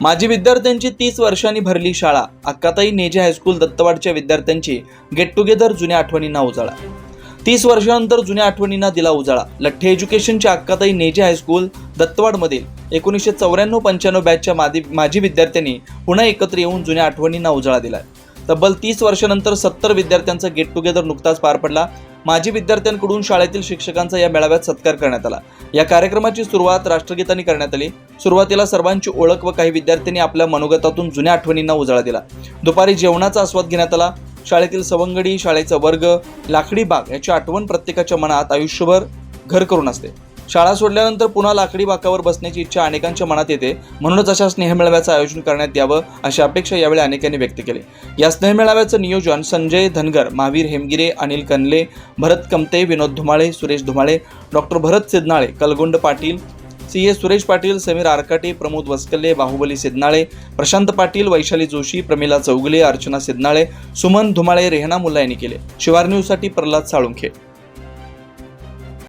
माजी विद्यार्थ्यांची तीस वर्षांनी भरली शाळा. अक्काताई नेजे हायस्कूल दत्तवाडच्या विद्यार्थ्यांची गेट टुगेदर जुन्या आठवणींना उजाळा. तीस वर्षानंतर जुन्या आठवणींना दिला उजाळा. लठ्ठे एज्युकेशनच्या अक्काताई नेजे हायस्कूल दत्तवाडमधील एकोणीसशे चौऱ्याण्णव पंच्याण्णव बॅचच्या मादी माजी विद्यार्थ्यांनी पुन्हा एकत्र येऊन जुन्या आठवणींना उजाळा दिला तब्बल तीस वर्षानंतर सत्तर विद्यार्थ्यांचा गेट टुगेदर नुकताच पार पडला. माजी विद्यार्थ्यांकडून शाळेतील शिक्षकांचा या मेळाव्यात सत्कार करण्यात आला. या कार्यक्रमाची सुरुवात राष्ट्रगीतांनी करण्यात आली. सुरुवातीला सर्वांची ओळख व काही विद्यार्थ्यांनी आपल्या मनोगतातून जुन्या आठवणींना उजाळा दिला. दुपारी जेवणाचा आस्वाद घेण्यात आला. शाळेतील सवंगडी शाळेचा वर्ग लाकडी बाग याची आठवण प्रत्येकाच्या मनात आयुष्यभर घर करून असते. शाळा सोडल्यानंतर पुन्हा लाकडी बाकावर बसण्याची इच्छा अनेकांच्या मनात येते. म्हणूनच अशा स्नेहमेळाव्याचं आयोजन करण्यात यावं अशी अपेक्षा यावेळी अनेकांनी व्यक्त केली. या स्नेहमेळाव्याचं नियोजन Sanjay Dhangar Mahavir Hemgire Anil Kanle Bharat Kamte Vinod Dhumale Suresh Dhumale doctor Bharat Siddhanale Kalgund Patil C. A. Suresh Patil Sameer Arkate Pramod Waskalle Bahubali Siddhanale Prashant Patil Vaishali Joshi Pramila Chougule Archana Siddhanale Suman Dhumale Rehana Mulla यांनी केले. शिवार न्यूजसाठी प्रल्हाद साळुंखे.